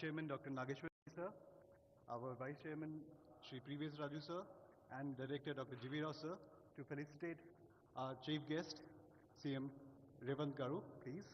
Chairman Dr. Nageshwar sir, our Vice Chairman Sri Previous Raju sir, and Director Dr. G.V. Sir to felicitate our chief guest, CM Revant Garu, please.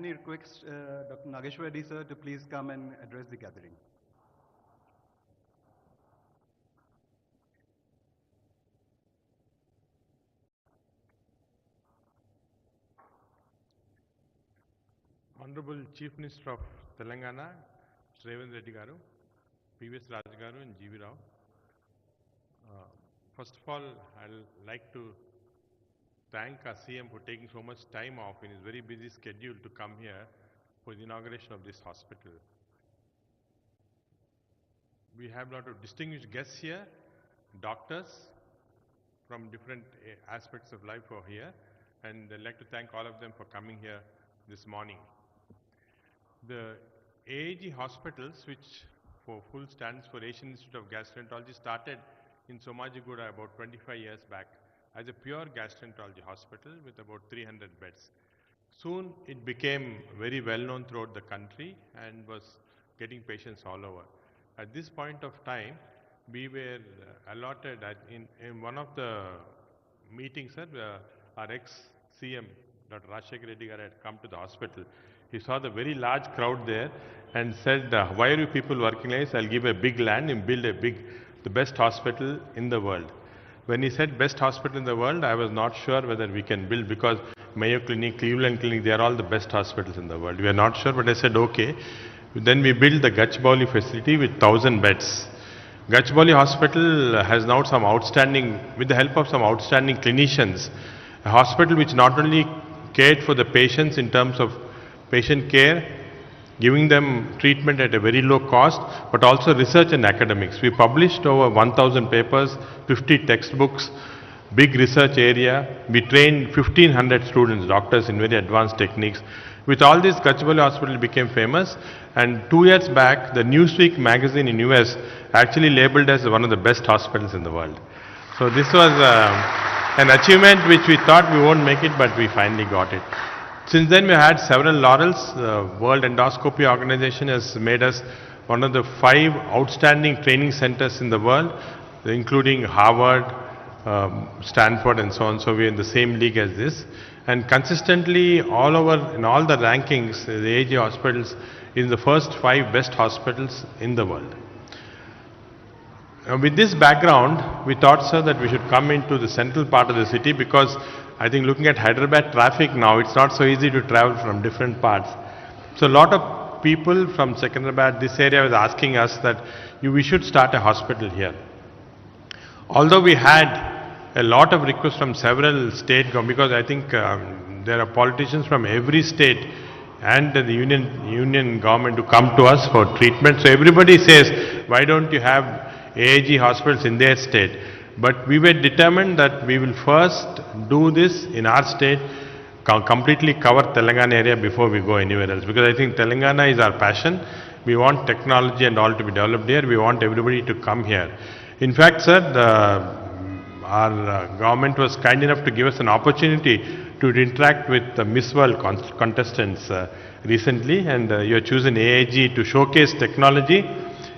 May I request uh, Dr. Nageshwar Reddy sir to please come and address the gathering. Honorable Chief Minister of Telangana, Mr. Revan Reddy Garu, previous Raj Garu and G.V. Rao. Uh, First of all, I'd like to thank our CM for taking so much time off in his very busy schedule to come here for the inauguration of this hospital. We have a lot of distinguished guests here, doctors from different eh, aspects of life are here, and I'd like to thank all of them for coming here this morning. The AAG hospitals, which for full stands for Asian Institute of Gastroenterology, started in Somajigoda about 25 years back as a pure gastroenterology hospital with about 300 beds. Soon it became very well known throughout the country and was getting patients all over. At this point of time, we were allotted in, in one of the meetings, sir, uh, our ex-CM, Dr. Rajshekar Reddy had come to the hospital. He saw the very large crowd there and said, uh, why are you people working like this? I'll give a big land and build a big, the best hospital in the world. When he said best hospital in the world, I was not sure whether we can build because Mayo Clinic, Cleveland Clinic, they are all the best hospitals in the world. We are not sure, but I said, okay. Then we built the Gachbauli facility with 1000 beds. Gachbauli Hospital has now some outstanding, with the help of some outstanding clinicians, a hospital which not only cared for the patients in terms of patient care, giving them treatment at a very low cost, but also research and academics. We published over 1,000 papers, 50 textbooks, big research area. We trained 1,500 students, doctors in very advanced techniques. With all this, Gachibowli Hospital became famous. And two years back, the Newsweek magazine in US actually labeled us one of the best hospitals in the world. So this was uh, an achievement which we thought we won't make it, but we finally got it. Since then, we had several laurels. The World Endoscopy Organization has made us one of the five outstanding training centers in the world, including Harvard, um, Stanford, and so on. So we are in the same league as this. And consistently, all over in all the rankings, the AG hospitals is the first five best hospitals in the world. With this background, we thought, sir, that we should come into the central part of the city because I think looking at Hyderabad traffic now, it's not so easy to travel from different parts. So a lot of people from Secunderabad, this area was asking us that we should start a hospital here. Although we had a lot of requests from several state governments, because I think um, there are politicians from every state and the union, union government to come to us for treatment. So everybody says, why don't you have AAG hospitals in their state? But we were determined that we will first do this in our state, co- completely cover Telangana area before we go anywhere else. Because I think Telangana is our passion. We want technology and all to be developed here. We want everybody to come here. In fact, sir, the, our uh, government was kind enough to give us an opportunity to interact with the Miss World con- contestants uh, recently, and uh, you have chosen AIG to showcase technology.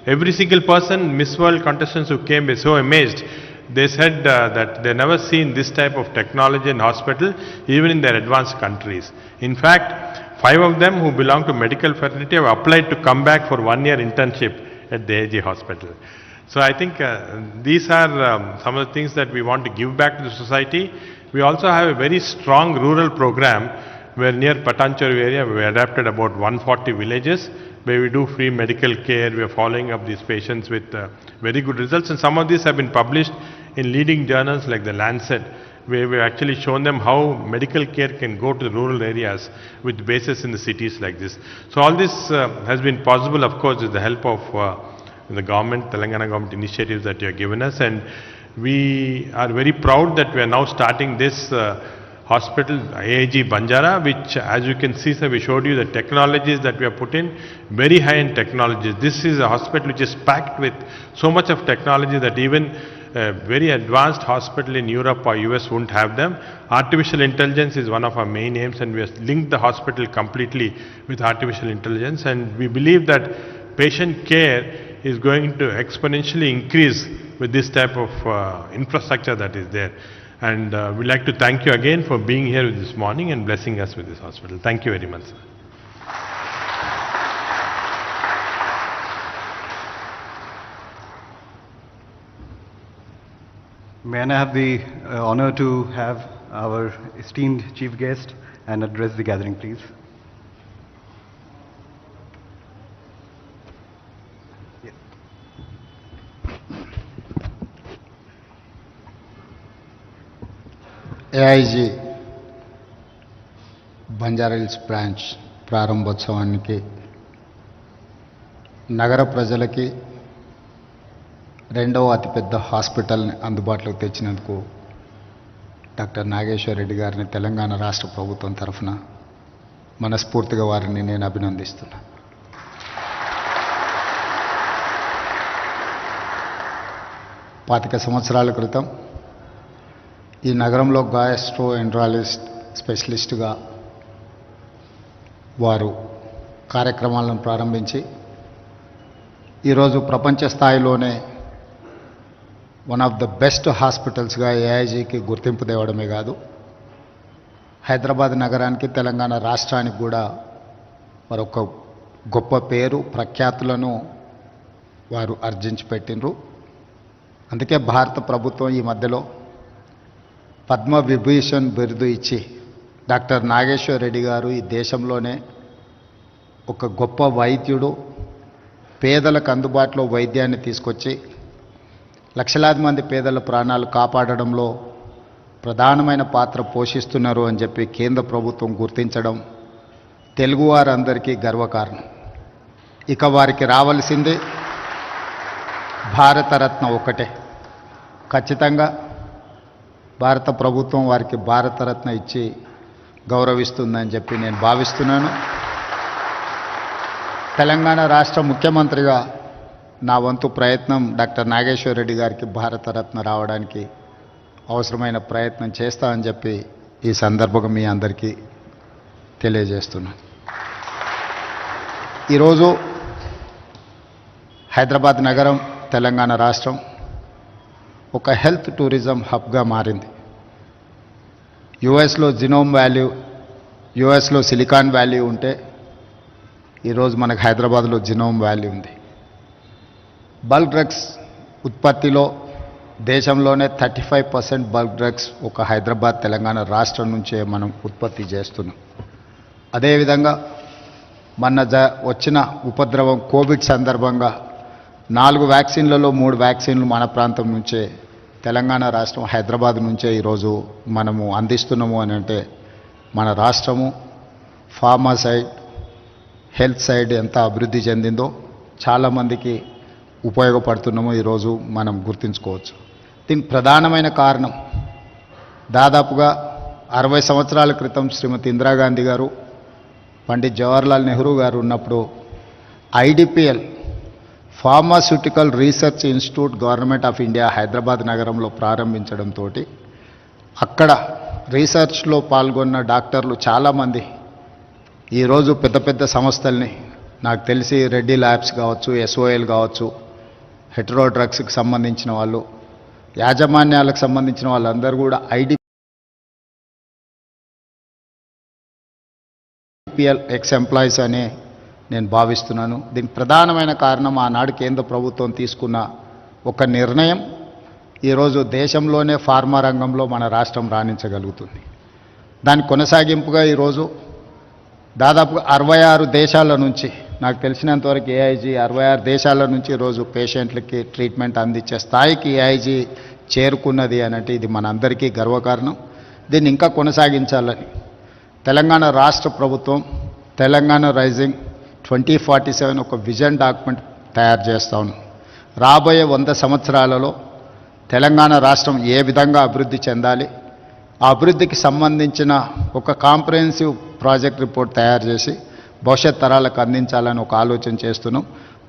Every single person, Miss World contestants who came were so amazed. They said uh, that they never seen this type of technology in hospital, even in their advanced countries. In fact, five of them who belong to medical fraternity have applied to come back for one year internship at the AG hospital. So I think uh, these are um, some of the things that we want to give back to the society. We also have a very strong rural program where near Patancheru area we adapted about 140 villages where we do free medical care. We are following up these patients with uh, very good results and some of these have been published in leading journals like the Lancet where we've actually shown them how medical care can go to the rural areas with bases in the cities like this. So all this uh, has been possible, of course, with the help of uh, the government, Telangana government initiatives that you have given us, and we are very proud that we are now starting this uh, hospital, AIG Banjara, which as you can see, sir, we showed you the technologies that we have put in, very high-end technologies. This is a hospital which is packed with so much of technology that even a very advanced hospital in Europe or US wouldn't have them. Artificial intelligence is one of our main aims and we have linked the hospital completely with artificial intelligence and we believe that patient care is going to exponentially increase with this type of uh, infrastructure that is there. And uh, we'd like to thank you again for being here this morning and blessing us with this hospital. Thank you very much. Sir. May I have the uh, honor to have our esteemed chief guest and address the gathering, please. AIG Banjara Hills branch ప్రారంభోత్సవానికి నగర ప్రజలకి రెండవ అతిపెద్ద హాస్పిటల్ని అందుబాటులోకి తెచ్చినందుకు doctor Nageswara Reddy గారిని తెలంగాణ రాష్ట్ర ప్రభుత్వం తరఫున మనస్ఫూర్తిగా వారిని నేను అభినందిస్తున్నాను పాతిక సంవత్సరాల క్రితం ఈ నగరంలో గాయస్ట్రో ఎండ్రాలజిస్ట్ స్పెషలిస్ట్గా వారు కార్యక్రమాలను ప్రారంభించి ఈరోజు ప్రపంచ స్థాయిలోనే వన్ ఆఫ్ ద బెస్ట్ హాస్పిటల్స్గా ఏఐజీకి గుర్తింపు తేవడమే కాదు హైదరాబాద్ నగరానికి తెలంగాణ రాష్ట్రానికి కూడా మరొక గొప్ప పేరు ప్రఖ్యాతులను వారు ఆర్జించి పెట్టినరు అందుకే భారత ప్రభుత్వం ఈ మధ్యలో పద్మ విభూషణ్ బిరుదు ఇచ్చి డాక్టర్ నాగేశ్వర రెడ్డి గారు ఈ దేశంలోనే ఒక గొప్ప వైద్యుడు పేదలకు అందుబాటులో వైద్యాన్ని తీసుకొచ్చి లక్షలాది మంది పేదల ప్రాణాలు కాపాడడంలో ప్రధానమైన పాత్ర పోషిస్తున్నారు అని చెప్పి కేంద్ర ప్రభుత్వం గుర్తించడం తెలుగువారందరికీ గర్వకారణం. ఇక వారికి రావలసింది భారతరత్న ఒకటే ఖచ్చితంగా భారత ప్రభుత్వం వారికి భారతరత్న ఇచ్చి గౌరవిస్తుందని చెప్పి నేను భావిస్తున్నాను. తెలంగాణ రాష్ట్ర ముఖ్యమంత్రిగా నా వంతు ప్రయత్నం డాక్టర్ నాగేశ్వర రెడ్డి గారికి భారతరత్న రావడానికి అవసరమైన ప్రయత్నం చేస్తా అని చెప్పి ఈ సందర్భంగా మీ అందరికీ తెలియజేస్తున్నాను ఈరోజు హైదరాబాద్ నగరం తెలంగాణ రాష్ట్రం ఒక హెల్త్ టూరిజం హబ్గా మారింది. యుఎస్లో జినోమ్ వ్యాల్యూ యుఎస్లో సిలికాన్ వ్యాలీ ఉంటే ఈరోజు మనకు హైదరాబాద్లో జినోమ్ వ్యాలీ ఉంది. బల్క్ డ్రగ్స్ ఉత్పత్తిలో దేశంలోనే thirty five percent bulk drugs ఒక హైదరాబాద్ తెలంగాణ రాష్ట్రం నుంచే మనం ఉత్పత్తి చేస్తున్నాం. అదేవిధంగా మన జ వచ్చిన ఉపద్రవం కోవిడ్ సందర్భంగా నాలుగు వ్యాక్సిన్లలో మూడు వ్యాక్సిన్లు మన ప్రాంతం నుంచే తెలంగాణ రాష్ట్రం హైదరాబాద్ నుంచే ఈరోజు మనము అందిస్తున్నాము అని అంటే మన రాష్ట్రము ఫార్మా సైడ్ హెల్త్ సైడ్ ఎంత అభివృద్ధి చెందిందో చాలామందికి ఉపయోగపడుతున్నామో ఈరోజు మనం గుర్తుంచుకోవచ్చు. దీనికి ప్రధానమైన కారణం దాదాపుగా అరవై సంవత్సరాల క్రితం శ్రీమతి ఇందిరాగాంధీ గారు పండిత్ జవహర్లాల్ నెహ్రూ గారు ఉన్నప్పుడు IDPL pharmaceutical research institute government of India Hyderabad నగరంలో ప్రారంభించడంతో అక్కడ రీసెర్చ్లో పాల్గొన్న డాక్టర్లు చాలామంది ఈరోజు పెద్ద పెద్ద సంస్థల్ని నాకు తెలిసి రెడ్డి ల్యాబ్స్ కావచ్చు ఎస్ఓఎల్ కావచ్చు హెట్రో డ్రగ్స్కి సంబంధించిన వాళ్ళు యాజమాన్యాలకు సంబంధించిన వాళ్ళందరూ కూడా ఐడి పిఎల్ ఎక్స్ ఎంప్లాయీస్ అనే నేను భావిస్తున్నాను. దీనికి ప్రధానమైన కారణం ఆనాడు కేంద్ర ప్రభుత్వం తీసుకున్న ఒక నిర్ణయం. ఈరోజు దేశంలోనే ఫార్మా రంగంలో మన రాష్ట్రం రాణించగలుగుతుంది. దాని కొనసాగింపుగా ఈరోజు దాదాపు అరవై ఆరు దేశాల నుంచి నాకు తెలిసినంతవరకు ఏఐజీ అరవై ఆరు దేశాల నుంచి ఈరోజు పేషెంట్లకి ట్రీట్మెంట్ అందించే స్థాయికి ఏఐజీ చేరుకున్నది అని ఇది మనందరికీ గర్వకారణం. దీన్ని ఇంకా కొనసాగించాలని తెలంగాణ రాష్ట్ర ప్రభుత్వం Telangana rising twenty forty seven ఒక విజన్ డాక్యుమెంట్ తయారు చేస్తాను రాబోయే వంద సంవత్సరాలలో తెలంగాణ రాష్ట్రం ఏ విధంగా అభివృద్ధి చెందాలి ఆ అభివృద్ధికి సంబంధించిన ఒక కాంప్రహెన్సివ్ ప్రాజెక్ట్ రిపోర్ట్ తయారు చేసి భవిష్యత్ తరాలకు అందించాలని ఒక ఆలోచన చేస్తున్నాం.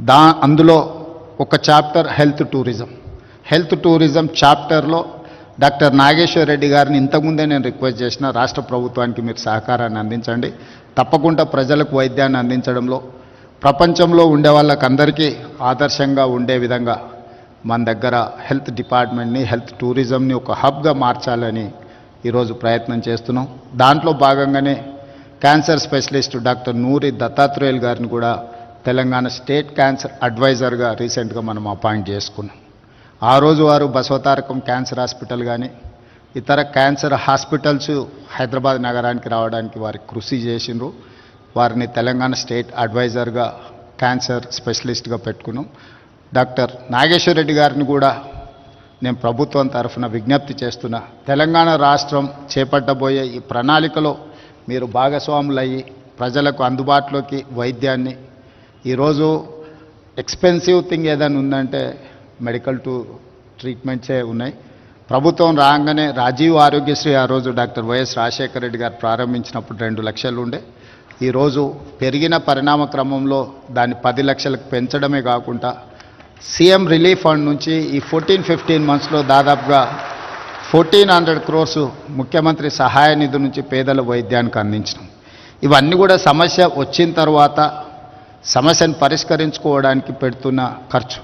దా అందులో ఒక chapter health tourism. Health tourism చాప్టర్లో డాక్టర్ నాగేశ్వర్ రెడ్డి గారిని ఇంతకుముందే నేను రిక్వెస్ట్ చేసిన రాష్ట్ర ప్రభుత్వానికి మీరు సహకారాన్ని అందించండి. తప్పకుండా ప్రజలకు వైద్యాన్ని అందించడంలో ప్రపంచంలో ఉండే వాళ్ళకందరికీ ఆదర్శంగా ఉండే విధంగా మన దగ్గర హెల్త్ డిపార్ట్మెంట్ని హెల్త్ టూరిజంని ఒక హబ్గా మార్చాలని ఈరోజు ప్రయత్నం చేస్తున్నాం. దాంట్లో భాగంగానే cancer specialist doctor Nori Dattatreyulu గారిని కూడా తెలంగాణ స్టేట్ క్యాన్సర్ అడ్వైజర్గా రీసెంట్గా మనం అపాయింట్ చేసుకున్నాం. ఆ రోజు వారు బసవతారకం క్యాన్సర్ హాస్పిటల్ కానీ ఇతర క్యాన్సర్ హాస్పిటల్స్ హైదరాబాద్ నగరానికి రావడానికి వారి కృషి చేసిండ్రు. వారిని తెలంగాణ స్టేట్ అడ్వైజర్గా క్యాన్సర్ స్పెషలిస్ట్గా పెట్టుకున్నాం. డాక్టర్ నాగేశ్వర రెడ్డి గారిని కూడా నేను ప్రభుత్వం తరఫున విజ్ఞప్తి చేస్తున్నా. తెలంగాణ రాష్ట్రం చేపట్టబోయే ఈ ప్రణాళికలో మీరు భాగస్వాములయ్యి ప్రజలకు అందుబాటులోకి వైద్యాన్ని ఈరోజు ఎక్స్పెన్సివ్ థింగ్ ఏదైనా ఉందంటే మెడికల్ టు ట్రీట్మెంట్సే ఉన్నాయి. ప్రభుత్వం రాగానే రాజీవ్ ఆరోగ్యశ్రీ ఆ రోజు డాక్టర్ వైఎస్ రాజశేఖర రెడ్డి గారు ప్రారంభించినప్పుడు రెండు లక్షలు ఉండే. ఈరోజు పెరిగిన పరిణామ క్రమంలో దాన్ని పది లక్షలకు పెంచడమే కాకుండా సీఎం రిలీఫ్ ఫండ్ నుంచి ఈ ఫోర్టీన్ ఫిఫ్టీన్ మంత్స్లో దాదాపుగా ఫోర్టీన్ హండ్రెడ్ క్రోర్స్ ముఖ్యమంత్రి సహాయ నిధి నుంచి పేదల వైద్యానికి అందించడం ఇవన్నీ కూడా సమస్య వచ్చిన తర్వాత సమస్యను పరిష్కరించుకోవడానికి పెడుతున్న ఖర్చు.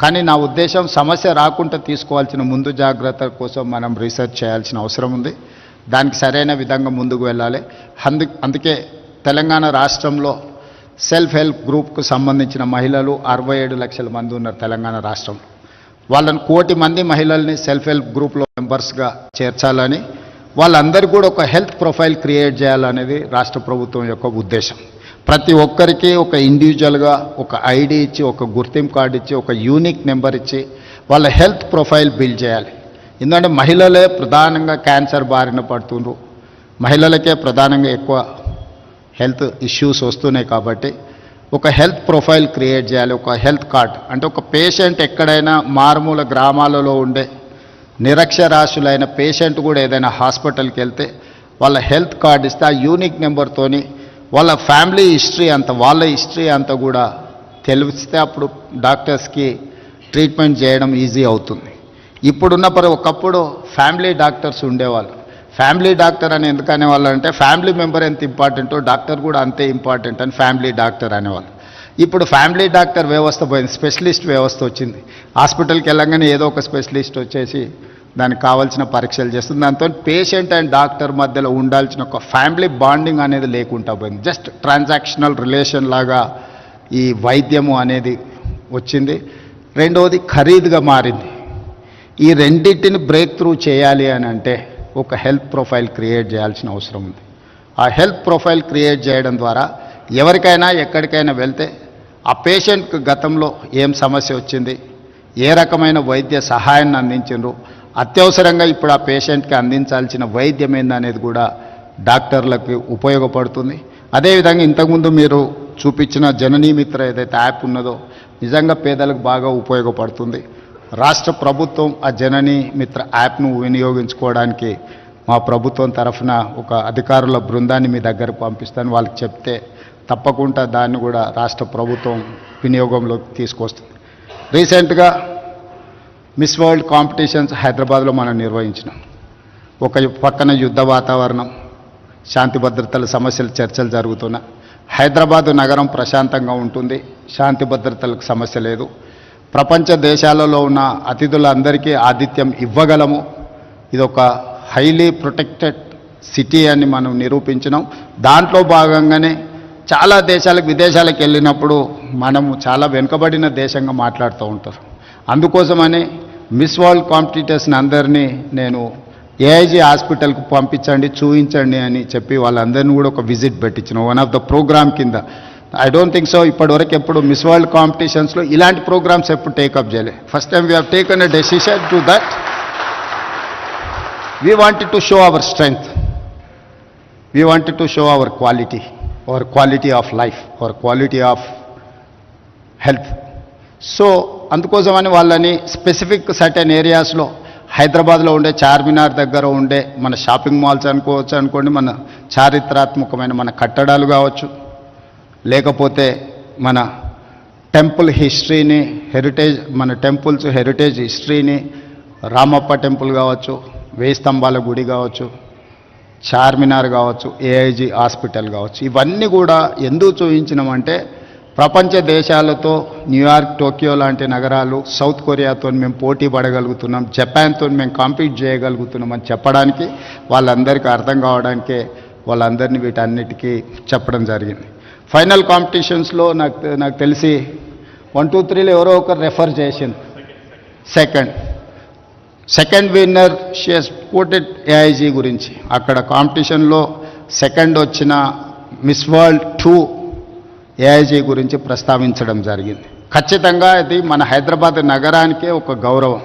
కానీ నా ఉద్దేశం సమస్య రాకుండా తీసుకోవాల్సిన ముందు జాగ్రత్త కోసం మనం రీసెర్చ్ చేయాల్సిన అవసరం ఉంది. దానికి సరైన విధంగా ముందుకు వెళ్ళాలి. అందు అందుకే తెలంగాణ రాష్ట్రంలో సెల్ఫ్ హెల్ప్ గ్రూప్కు సంబంధించిన మహిళలు అరవై ఏడు లక్షల మంది ఉన్నారు తెలంగాణ రాష్ట్రంలో వాళ్ళని కోటి మంది మహిళల్ని సెల్ఫ్ హెల్ప్ గ్రూప్లో మెంబర్స్గా చేర్చాలని వాళ్ళందరికీ కూడా ఒక హెల్త్ ప్రొఫైల్ క్రియేట్ చేయాలనేది రాష్ట్ర ప్రభుత్వం యొక్క ఉద్దేశం. ప్రతి ఒక్కరికి ఒక ఇండివిజువల్గా ఒక ఐడి ఇచ్చి ఒక గుర్తింపు కార్డు ఇచ్చి ఒక యూనిక్ నెంబర్ ఇచ్చి వాళ్ళ హెల్త్ ప్రొఫైల్ బిల్డ్ చేయాలి. ఎందుకంటే మహిళలే ప్రధానంగా క్యాన్సర్ బారిన పడుతుండ్రు. మహిళలకే ప్రధానంగా ఎక్కువ హెల్త్ ఇష్యూస్ వస్తున్నాయి కాబట్టి ఒక హెల్త్ ప్రొఫైల్ క్రియేట్ చేయాలి. ఒక హెల్త్ కార్డ్ అంటే ఒక పేషెంట్ ఎక్కడైనా మారుమూల గ్రామాలలో ఉండే నిరక్షరాస్యులైన పేషెంట్ కూడా ఏదైనా హాస్పిటల్కి వెళ్తే వాళ్ళ హెల్త్ కార్డ్ ఇస్తే ఆ యూనిక్ నెంబర్తోని వాళ్ళ ఫ్యామిలీ హిస్టరీ అంత వాళ్ళ హిస్టరీ అంతా కూడా తెలిస్తే అప్పుడు డాక్టర్స్కి ట్రీట్మెంట్ చేయడం ఈజీ అవుతుంది. ఇప్పుడున్న పరి ఒకప్పుడు ఫ్యామిలీ డాక్టర్స్ ఉండేవాళ్ళు. ఫ్యామిలీ డాక్టర్ అని ఎందుకు అనేవాళ్ళు అంటే ఫ్యామిలీ మెంబర్ ఎంత ఇంపార్టెంటో డాక్టర్ కూడా అంతే ఇంపార్టెంట్ అని ఫ్యామిలీ డాక్టర్ అనేవాళ్ళు. ఇప్పుడు ఫ్యామిలీ డాక్టర్ వ్యవస్థ పోయింది స్పెషలిస్ట్ వ్యవస్థ వచ్చింది. హాస్పిటల్కి వెళ్ళంగానే ఏదో ఒక స్పెషలిస్ట్ వచ్చేసి దానికి కావాల్సిన పరీక్షలు చేస్తుంది. దాంతో పేషెంట్ అండ్ డాక్టర్ మధ్యలో ఉండాల్సిన ఒక ఫ్యామిలీ బాండింగ్ అనేది లేకుండా పోయింది. జస్ట్ ట్రాన్సాక్షనల్ రిలేషన్ లాగా ఈ వైద్యము అనేది వచ్చింది. రెండవది ఖరీదుగా మారింది. ఈ రెండింటిని బ్రేక్ త్రూ చేయాలి అని అంటే ఒక హెల్త్ ప్రొఫైల్ క్రియేట్ చేయాల్సిన అవసరం ఉంది. ఆ హెల్త్ ప్రొఫైల్ క్రియేట్ చేయడం ద్వారా ఎవరికైనా ఎక్కడికైనా వెళ్తే ఆ పేషెంట్కి గతంలో ఏం సమస్య వచ్చింది ఏ రకమైన వైద్య సహాయాన్ని అందించిండ్రు అత్యవసరంగా ఇప్పుడు ఆ పేషెంట్కి అందించాల్సిన వైద్యం ఏందనేది కూడా డాక్టర్లకు ఉపయోగపడుతుంది. అదేవిధంగా ఇంతకుముందు మీరు చూపించిన జననీ మిత్ర ఏదైతే యాప్ ఉన్నదో నిజంగా పేదలకు బాగా ఉపయోగపడుతుంది. రాష్ట్ర ప్రభుత్వం ఆ జననీ మిత్ర యాప్ను వినియోగించుకోవడానికి మా ప్రభుత్వం తరఫున ఒక అధికారుల బృందాన్ని మీ దగ్గరకు పంపిస్తాను. వాళ్ళకి చెప్తే తప్పకుండా దాన్ని కూడా రాష్ట్ర ప్రభుత్వం వినియోగంలోకి తీసుకొస్తుంది. రీసెంట్గా మిస్ వరల్డ్ కాంపిటీషన్స్ హైదరాబాద్లో మనం నిర్వహించినాం. ఒక పక్కన యుద్ధ వాతావరణం శాంతి భద్రతల సమస్యలు చర్చలు జరుగుతున్నా హైదరాబాదు నగరం ప్రశాంతంగా ఉంటుంది శాంతి భద్రతలకు సమస్య లేదు. ప్రపంచ దేశాలలో ఉన్న అతిథులందరికీ ఆతిథ్యం ఇవ్వగలము. ఇది ఒక హైలీ ప్రొటెక్టెడ్ సిటీ అని మనం నిరూపించినాం. దాంట్లో భాగంగానే చాలా దేశాలకు విదేశాలకు వెళ్ళినప్పుడు మనము చాలా వెనుకబడిన దేశంగా మాట్లాడుతూ ఉంటారు. అందుకోసమని మిస్ వరల్డ్ కాంపిటీటర్స్ని అందరినీ నేను ఏఐజీ హాస్పిటల్కి పంపించండి చూపించండి అని చెప్పి వాళ్ళందరినీ కూడా ఒక విజిట్ పెట్టించిన వన్ ఆఫ్ ద ప్రోగ్రామ్ కింద. ఐ డోంట్ థింక్ సో ఇప్పటివరకు ఎప్పుడు మిస్ వరల్డ్ కాంపిటీషన్స్లో ఇలాంటి ప్రోగ్రామ్స్ ఎప్పుడు టేకప్ చేయలేదు first time we have taken a decision to that. We wanted to show our strength we wanted to show our quality our quality of life our quality of health so అందుకోసమని వాళ్ళని specific certain ఏరియాస్లో హైదరాబాద్లో ఉండే చార్మినార్ దగ్గర ఉండే మన shopping malls అనుకోవచ్చు అనుకోండి మన చారిత్రాత్మకమైన మన కట్టడాలు కావచ్చు లేకపోతే మన టెంపుల్ హిస్టరీని హెరిటేజ్ మన టెంపుల్స్ హెరిటేజ్ హిస్టరీని రామప్ప టెంపుల్ కావచ్చు వేయి స్తంభాల గుడి కావచ్చు చార్మినార్ కావచ్చు ఏఐజీ హాస్పిటల్ కావచ్చు ఇవన్నీ కూడా ఎందుకు చూపించినామంటే ప్రపంచ దేశాలతో న్యూయార్క్ టోక్యో లాంటి నగరాలు సౌత్ కొరియాతో మేము పోటీ పడగలుగుతున్నాం. జపాన్తో మేము కాంపీట్ చేయగలుగుతున్నాం అని చెప్పడానికి వాళ్ళందరికీ అర్థం కావడానికే వాళ్ళందరినీ వీటన్నిటికీ చెప్పడం జరిగింది. ఫైనల్ కాంపిటీషన్స్లో నాకు నాకు తెలిసి వన్ టూ త్రీలో ఎవరో ఒకరు రెఫర్ చేసింది. సెకండ్. సెకండ్ విన్నర్ షియస్ కోటెడ్ ఏఐజీ గురించి. అక్కడ కాంపిటీషన్లో సెకండ్ వచ్చిన మిస్ వరల్డ్ టూ ఏఐజీ గురించి ప్రస్తావించడం జరిగింది. ఖచ్చితంగా ఇది మన హైదరాబాద్ నగరానికే ఒక గౌరవం.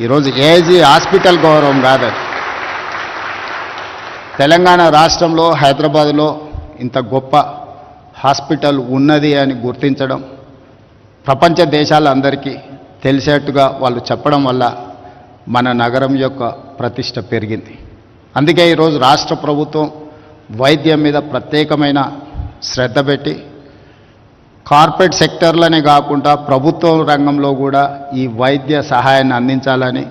ఈరోజు ఏఐజీ హాస్పిటల్ గౌరవం కాదు తెలంగాణ రాష్ట్రంలో హైదరాబాద్లో ఇంత గొప్ప హాస్పిటల్ ఉన్నది అని గుర్తించడం ప్రపంచ దేశాలందరికీ తెలిసేట్టుగా వాళ్ళు చెప్పడం వల్ల మన నగరం యొక్క ప్రతిష్ట పెరిగింది. అందుకే ఈరోజు రాష్ట్ర ప్రభుత్వం వైద్యం మీద ప్రత్యేకమైన శ్రద్ధ పెట్టి కార్పొరేట్ సెక్టర్లనే కాకుండా ప్రభుత్వ రంగంలో కూడా ఈ వైద్య సహాయాన్ని అందించాలని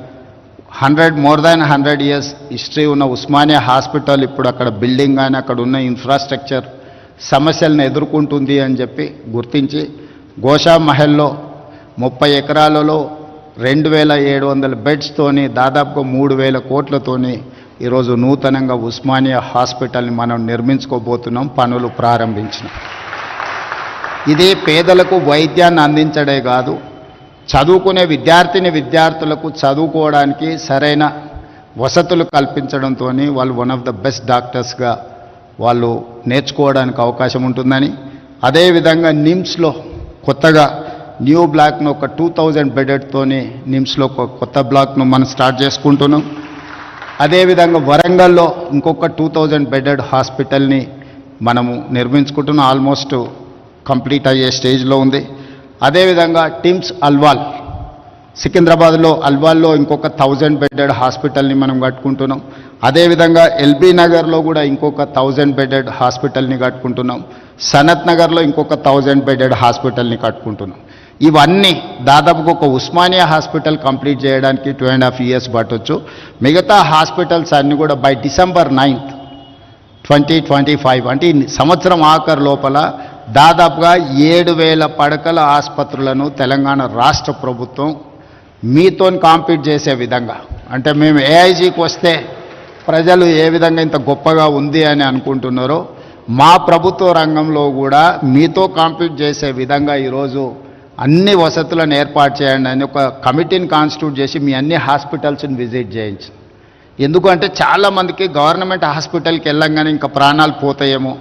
hundred more than hundred years history ఉన్న ఉస్మానియా హాస్పిటల్ ఇప్పుడు అక్కడ బిల్డింగ్ కానీ అక్కడ ఉన్న ఇన్ఫ్రాస్ట్రక్చర్ సమస్యలను ఎదుర్కొంటుంది అని చెప్పి గుర్తించి గోషా మహల్లో ముప్పై ఎకరాలలో రెండు వేల ఏడు వందల బెడ్స్తోని దాదాపుగా మూడు వేల కోట్లతోని ఈరోజు నూతనంగా ఉస్మానియా హాస్పిటల్ని మనం నిర్మించుకోబోతున్నాం పనులు ప్రారంభించినాం. ఇది పేదలకు వైద్యాన్ని అందించడే కాదు చదువుకునే విద్యార్థిని విద్యార్థులకు చదువుకోవడానికి సరైన వసతులు కల్పించడంతో వాళ్ళు వన్ ఆఫ్ ద బెస్ట్ డాక్టర్స్గా వాళ్ళు నేర్చుకోవడానికి అవకాశం ఉంటుందని. అదేవిధంగా నిమ్స్లో కొత్తగా న్యూ బ్లాక్ను ఒక టూ థౌజండ్ బెడెడ్తోని నిమ్స్లో ఒక కొత్త బ్లాక్ను మనం స్టార్ట్ చేసుకుంటున్నాం. అదేవిధంగా వరంగల్లో ఇంకొక టూ థౌజండ్ బెడెడ్ హాస్పిటల్ని మనము నిర్మించుకుంటున్నాం. ఆల్మోస్ట్ కంప్లీట్ అయ్యే స్టేజ్లో ఉంది. అదేవిధంగా టిమ్స్ అల్వాల్ సికింద్రాబాద్లో అల్వాల్లో ఇంకొక థౌజండ్ బెడ్డెడ్ హాస్పిటల్ని మనం కట్టుకుంటున్నాం. అదేవిధంగా ఎల్బీ నగర్లో కూడా ఇంకొక థౌజండ్ బెడెడ్ హాస్పిటల్ని కట్టుకుంటున్నాం. సనత్ నగర్లో ఇంకొక థౌజండ్ బెడెడ్ హాస్పిటల్ని కట్టుకుంటున్నాం. ఇవన్నీ దాదాపుగా ఒక ఉస్మానియా హాస్పిటల్ కంప్లీట్ చేయడానికి టూ అండ్ హాఫ్ ఇయర్స్ పట్టొచ్చు. మిగతా హాస్పిటల్స్ అన్నీ కూడా by December ninth twenty twenty five అంటే సంవత్సరం ఆఖరు లోపల దాదాపుగా ఏడు వేల పడకల ఆసుపత్రులను తెలంగాణ రాష్ట్ర ప్రభుత్వం మీతో కాంపీట్ చేసే విధంగా. అంటే మేము ఏఐజీకి వస్తే ప్రజలు ఏ విధంగా ఇంత గొప్పగా ఉంది అని అనుకుంటున్నారో మా ప్రభుత్వ రంగంలో కూడా మీతో కాంపీట్ చేసే విధంగా ఈరోజు అన్ని వసతులను ఏర్పాటు చేయండి అని ఒక కమిటీని కాన్స్టిట్యూట్ చేసి మీ అన్ని హాస్పిటల్స్ని విజిట్ చేయించి. ఎందుకంటే చాలామందికి గవర్నమెంట్ హాస్పిటల్కి వెళ్ళంగానే ఇంకా ప్రాణాలు పోతాయేమో.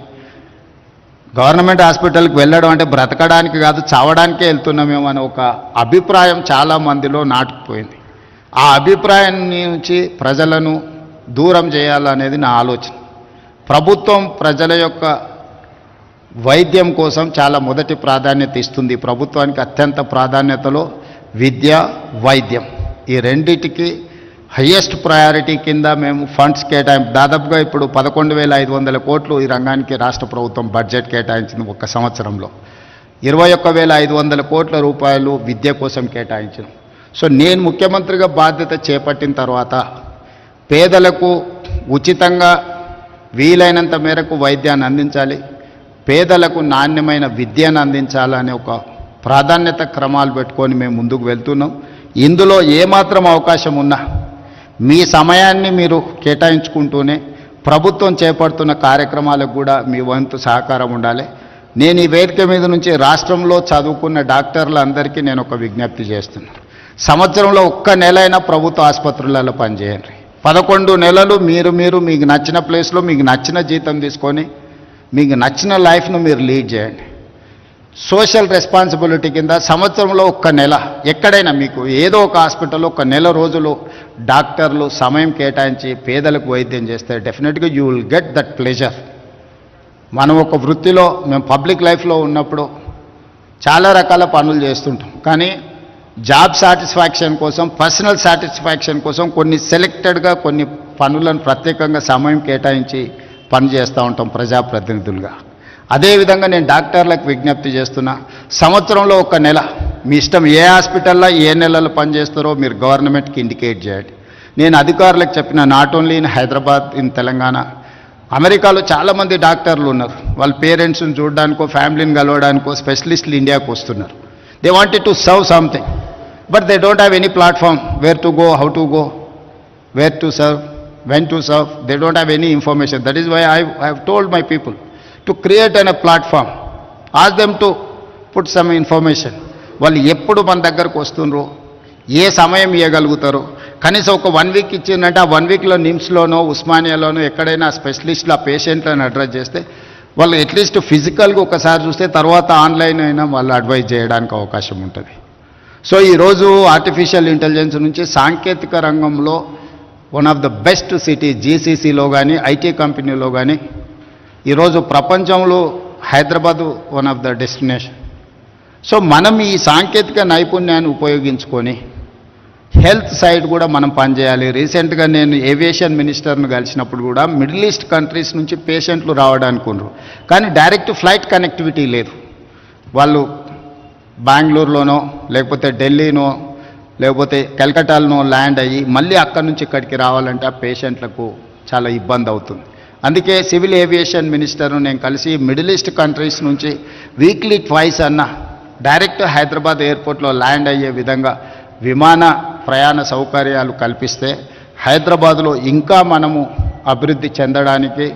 గవర్నమెంట్ హాస్పిటల్కి వెళ్ళడం అంటే బ్రతకడానికి కాదు చావడానికే వెళ్తున్నామేమో అనే ఒక అభిప్రాయం చాలా మందిలో నాటుకుపోయింది. ఆ అభిప్రాయం నుంచి ప్రజలను దూరం చేయాలనేది నా ఆలోచన. ప్రభుత్వం ప్రజల యొక్క వైద్యం కోసం చాలా మొదటి ప్రాధాన్యత ఇస్తుంది. ప్రభుత్వానికి అత్యంత ప్రాధాన్యతలో విద్య వైద్యం. ఈ రెండిటికి హయ్యెస్ట్ ప్రయారిటీ కింద మేము ఫండ్స్ కేటాయింపు దాదాపుగా ఇప్పుడు పదకొండు వేల ఐదు వందల కోట్లు ఈ రంగానికి రాష్ట్ర ప్రభుత్వం బడ్జెట్ కేటాయించింది ఒక సంవత్సరంలో. ఇరవై ఒక్క వేల ఐదు వందల కోట్ల రూపాయలు విద్య కోసం కేటాయించడం సో నేను ముఖ్యమంత్రిగా బాధ్యత చేపట్టిన తర్వాత పేదలకు ఉచితంగా వీలైనంత మేరకు వైద్యాన్ని అందించాలి పేదలకు నాణ్యమైన విద్యను అందించాలనే ఒక ప్రాధాన్యత క్రమాలు పెట్టుకొని మేము ముందుకు వెళ్తున్నాం. ఇందులో ఏమాత్రం అవకాశం ఉన్నా మీ సమయాన్ని మీరు కేటాయించుకుంటూనే ప్రభుత్వం చేపడుతున్న కార్యక్రమాలకు కూడా మీ వంతు సహకారం ఉండాలి. నేను ఈ వేదిక మీద నుంచి రాష్ట్రంలో చదువుకున్న డాక్టర్లందరికీ నేను ఒక విజ్ఞప్తి చేస్తున్నాను సంవత్సరంలో ఒక్క నెలైనా ప్రభుత్వ ఆసుపత్రులలో పనిచేయండి. పదకొండు నెలలు మీరు మీరు మీకు నచ్చిన ప్లేస్లో మీకు నచ్చిన జీతం తీసుకొని మీకు నచ్చిన లైఫ్ను మీరు లీడ్ చేయండి. సోషల్ రెస్పాన్సిబిలిటీ కింద సంవత్సరంలో ఒక్క నెల ఎక్కడైనా మీకు ఏదో ఒక హాస్పిటల్లో ఒక నెల రోజులు డాక్టర్లు సమయం కేటాయించి పేదలకు వైద్యం చేస్తే డెఫినెట్గా you will get that pleasure. మనం ఒక వృత్తిలో మేము పబ్లిక్ లైఫ్లో ఉన్నప్పుడు చాలా రకాల పనులు చేస్తుంటాం. కానీ జాబ్ సాటిస్ఫాక్షన్ కోసం పర్సనల్ సాటిస్ఫాక్షన్ కోసం కొన్ని సెలెక్టెడ్గా కొన్ని పనులను ప్రత్యేకంగా సమయం కేటాయించి పని చేస్తూ ఉంటాం ప్రజాప్రతినిధులుగా. అదేవిధంగా నేను డాక్టర్లకు విజ్ఞప్తి చేస్తున్నా సంవత్సరంలో ఒక నెల మీ ఇష్టం ఏ హాస్పిటల్లో ఏ నెలలో పనిచేస్తారో మీరు గవర్నమెంట్కి ఇండికేట్ చేయండి. నేను అధికారులకు చెప్పిన not only in Hyderabad in Telangana అమెరికాలో చాలామంది డాక్టర్లు ఉన్నారు. వాళ్ళ పేరెంట్స్ని చూడడానికో ఫ్యామిలీని కలవడానికో స్పెషలిస్టులు ఇండియాకు వస్తున్నారు. They wanted to serve something but they don't have any platform where to go how to go where to serve when to serve they don't have any information that is why I have told my people to create an a platform ask them to put some information వాళ్ళు ఎప్పుడు మన దగ్గరకు వస్తుండ్రు ఏ సమయం ఇవ్వగలుగుతారు కనీసం ఒక one week ఇచ్చిందంటే ఆ one వీక్లో నిమ్స్లోనో ఉస్మానియాలోనో ఎక్కడైనా స్పెషలిస్ట్లు ఆ పేషెంట్లను అడ్రస్ చేస్తే వాళ్ళు అట్లీస్ట్ ఫిజికల్గా ఒకసారి చూస్తే తర్వాత ఆన్లైన్ అయినా వాళ్ళు అడ్వైజ్ చేయడానికి అవకాశం ఉంటుంది. సో ఈరోజు ఆర్టిఫిషియల్ ఇంటెలిజెన్స్ నుంచి సాంకేతిక రంగంలో one of the best city జీసీసీలో కానీ ఐటీ కంపెనీలో కానీ ఈరోజు ప్రపంచంలో Hyderabad one of the destination so మనం ఈ సాంకేతిక నైపుణ్యాన్ని ఉపయోగించుకొని హెల్త్ సైడ్ కూడా మనం పనిచేయాలి. రీసెంట్గా నేను ఏవియేషన్ మినిస్టర్ను కలిసినప్పుడు కూడా మిడిల్ ఈస్ట్ కంట్రీస్ నుంచి పేషెంట్లు రావడానికి ఉన్నారు. కానీ డైరెక్ట్ ఫ్లైట్ కనెక్టివిటీ లేదు. వాళ్ళు బెంగళూరులోనో లేకపోతే ఢిల్లీనో లేకపోతే కలకటాలోనో ల్యాండ్ అయ్యి మళ్ళీ అక్కడి నుంచి ఇక్కడికి రావాలంటే ఆ పేషెంట్లకు చాలా ఇబ్బంది అవుతుంది. అందుకే సివిల్ ఏవియేషన్ మినిస్టర్ను నేను కలిసి మిడిల్ ఈస్ట్ కంట్రీస్ నుంచి వీక్లీ ట్వైస్ అన్న డైరెక్ట్ హైదరాబాద్ ఎయిర్పోర్ట్లో ల్యాండ్ అయ్యే విధంగా విమాన ప్రయాణ సౌకర్యాలు కల్పిస్తే హైదరాబాద్లో ఇంకా మనము అభివృద్ధి చెందడానికి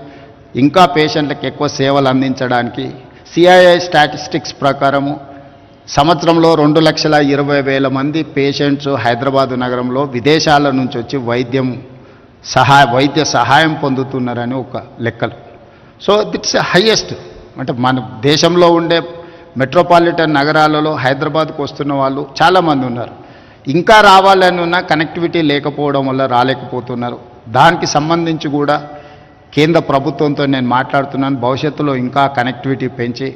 ఇంకా పేషెంట్లకు ఎక్కువ సేవలు అందించడానికి సిఐఐ స్టాటిస్టిక్స్ ప్రకారము సంవత్సరంలో రెండు లక్షల ఇరవై వేల మంది పేషెంట్స్ హైదరాబాదు నగరంలో విదేశాల నుంచి వచ్చి వైద్యం సహాయ వైద్య సహాయం పొందుతున్నారని ఒక లెక్కలు. సో దిట్స్ హయ్యెస్ట్ అంటే మన దేశంలో ఉండే మెట్రోపాలిటన్ నగరాలలో హైదరాబాద్కు వస్తున్న వాళ్ళు చాలామంది ఉన్నారు. ఇంకా రావాలని ఉన్న కనెక్టివిటీ లేకపోవడం వల్ల రాలేకపోతున్నారు. దానికి సంబంధించి కూడా కేంద్ర ప్రభుత్వంతో నేను మాట్లాడుతున్నాను. భవిష్యత్తులో ఇంకా కనెక్టివిటీ పెంచి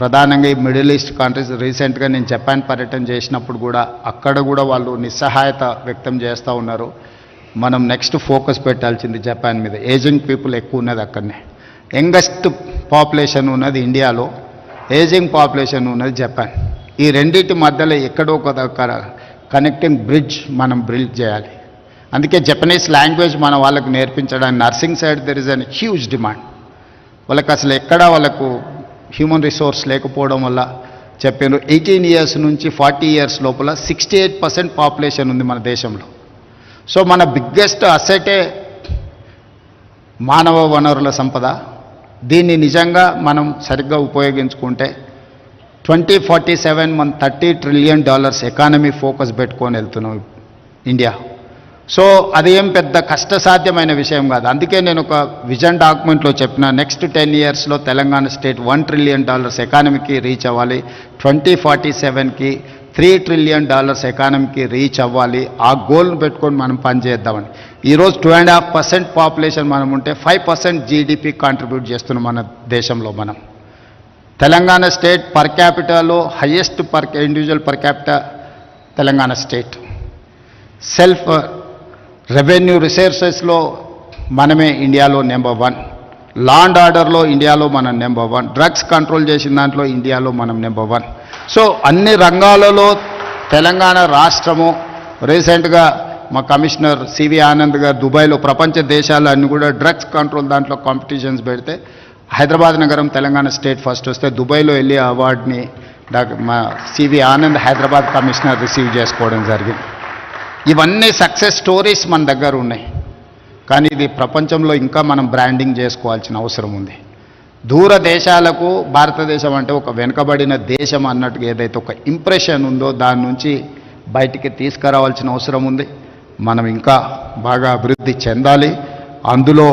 ప్రధానంగా ఈ మిడిల్ ఈస్ట్ కంట్రీస్ రీసెంట్గా నేను జపాన్ పర్యటన చేసినప్పుడు కూడా అక్కడ కూడా వాళ్ళు నిస్సహాయత వ్యక్తం చేస్తూ ఉన్నారు. మనం నెక్స్ట్ ఫోకస్ పెట్టాల్సింది జపాన్ మీద. ఏజింగ్ పీపుల్ ఎక్కువ ఉన్నది అక్కడనే. యంగెస్ట్ పాపులేషన్ ఉన్నది ఇండియాలో ఏజింగ్ పాపులేషన్ ఉన్నది జపాన్ ఈ రెండింటి మధ్యలో ఎక్కడో ఒక కనెక్టింగ్ బ్రిడ్జ్ మనం బిల్డ్ చేయాలి. అందుకే జపనీస్ లాంగ్వేజ్ మన వాళ్ళకి నేర్పించడానికి nursing side there is an huge demand వాళ్ళకి అసలు ఎక్కడా వాళ్ళకు హ్యూమన్ రిసోర్స్ లేకపోవడం వల్ల చెప్పారు. ఎయిటీన్ ఇయర్స్ నుంచి ఫార్టీ ఇయర్స్ లోపల సిక్స్టీ ఎయిట్ పర్సెంట్ పాపులేషన్ ఉంది మన దేశంలో. సో మన బిగ్గెస్ట్ అసెటే మానవ వనరుల సంపద. దీన్ని నిజంగా మనం సరిగ్గా ఉపయోగించుకుంటే ట్వంటీ ఫార్టీ సెవెన్ మన thirty trillion dollars economy focus పెట్టుకొని వెళ్తున్నాం ఇండియా. సో అదేం పెద్ద కష్టసాధ్యమైన విషయం కాదు. అందుకే నేను ఒక విజన్ డాక్యుమెంట్లో చెప్పిన నెక్స్ట్ టెన్ ఇయర్స్లో Telangana state one trillion dollars ఎకానమీకి రీచ్ అవ్వాలి. ట్వంటీ ఫార్టీ సెవెన్కి త్రీ ట్రిలియన్ డాలర్స్ ఎకానమీకి రీచ్ అవ్వాలి. ఆ గోల్ను పెట్టుకొని మనం పనిచేద్దామని ఈరోజు two and half percent population మనం ఉంటే ఫైవ్ పర్సెంట్ జీడిపి కాంట్రిబ్యూట్ చేస్తున్నాం మన దేశంలో మనం. Telangana state per క్యాపిటల్లో highest per individual per capital Telangana state. Self revenue రిసోర్సెస్లో మనమే ఇండియాలో నెంబర్ వన్. లాండ్ ఆర్డర్లో ఇండియాలో మనం నెంబర్ వన్. డ్రగ్స్ కంట్రోల్ చేసిన దాంట్లో ఇండియాలో మనం నెంబర్ వన్. సో అన్ని రంగాలలో తెలంగాణ రాష్ట్రము రీసెంట్గా మా కమిషనర్ సివి ఆనంద్ గారు దుబాయ్లో ప్రపంచ దేశాలన్నీ కూడా డ్రగ్స్ కంట్రోల్ దాంట్లో కాంపిటీషన్స్ పెడితే హైదరాబాద్ నగరం తెలంగాణ స్టేట్ ఫస్ట్ వస్తే దుబాయ్లో వెళ్ళి అవార్డుని డాక్టర్ మా CV Anand Hyderabad commissioner receive చేసుకోవడం జరిగింది. ఇవన్నీ సక్సెస్ స్టోరీస్ మన దగ్గర ఉన్నాయి. కానీ ఇది ప్రపంచంలో ఇంకా మనం బ్రాండింగ్ చేసుకోవాల్సిన అవసరం ఉంది. దూర దేశాలకు భారతదేశం అంటే ఒక వెనుకబడిన దేశం అన్నట్టుగా ఏదైతే ఒక ఇంప్రెషన్ ఉందో దాని నుంచి బయటికి తీసుకురావాల్సిన అవసరం ఉంది. మనం ఇంకా బాగా అభివృద్ధి చెందాలి. అందులో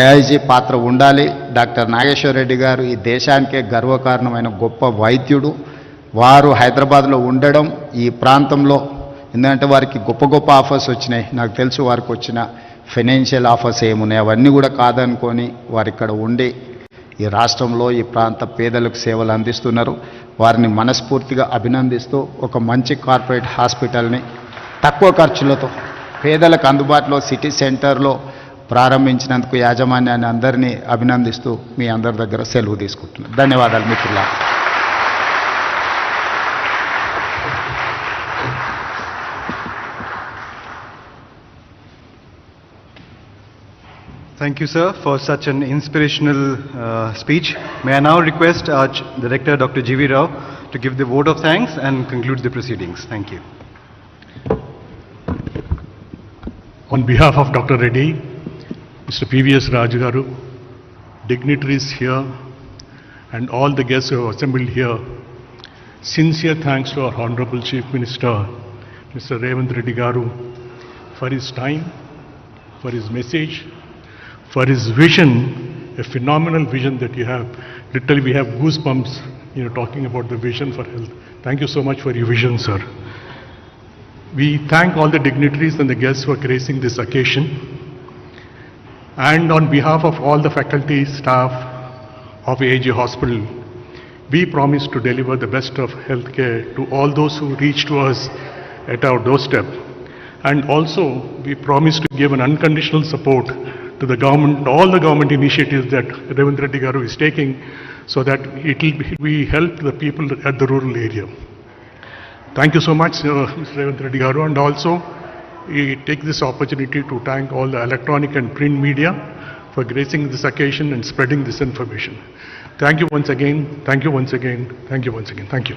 ఏఐజీ పాత్ర ఉండాలి. డాక్టర్ నాగేశ్వర రెడ్డి గారు ఈ దేశానికే గర్వకారణమైన గొప్ప వైద్యుడు. వారు హైదరాబాద్లో ఉండడం ఈ ప్రాంతంలో ఎందుకంటే వారికి గొప్ప గొప్ప ఆఫర్స్ వచ్చినాయి. నాకు తెలుసు వారికి వచ్చిన ఫైనాన్షియల్ ఆఫర్స్ ఏమున్నాయి? అవన్నీ కూడా కాదనుకొని వారు ఇక్కడ ఉండి ఈ రాష్ట్రంలో ఈ ప్రాంత పేదలకు సేవలు అందిస్తున్నారు. వారిని మనస్ఫూర్తిగా అభినందిస్తూ ఒక మంచి కార్పొరేట్ హాస్పిటల్ని తక్కువ ఖర్చులతో పేదలకు అందుబాటులో సిటీ సెంటర్లో ప్రారంభించినందుకు యాజమాన్యాన్ని అందరినీ అభినందిస్తూ మీ అందరి దగ్గర సెలవు తీసుకుంటున్నాను. ధన్యవాదాలు మిత్రులారా. Thank you, sir, for such an inspirational uh, speech. May I now request our Director, Dr. G.V. Rao, to give the vote of thanks and conclude the proceedings. Thank you. On behalf of Dr. Reddy, Mr. P.V.S. Raju garu, dignitaries here, and all the guests who have assembled here, sincere thanks to our Honorable Chief Minister, Mr. Revant Reddy garu, for his time, for his message, for his vision, a phenomenal vision that you have. Literally, we have goosebumps, you know, talking about the vision for health. Thank you so much for your vision, sir. We thank all the dignitaries and the guests for gracing this occasion. And on behalf of all the faculty, staff of AG Hospital, we promise to deliver the best of healthcare to all those who reach to us at our doorstep. And also, we promise to give an unconditional support to the government, all the government initiatives that Revant Reddy Garu is taking, so that it we help the people at the rural area. Thank you so much, uh, Mr. Revant Reddy Garu, and also we take this opportunity to thank all the electronic and print media for gracing this occasion and spreading this information. Thank you once again, thank you once again, thank you once again, thank you.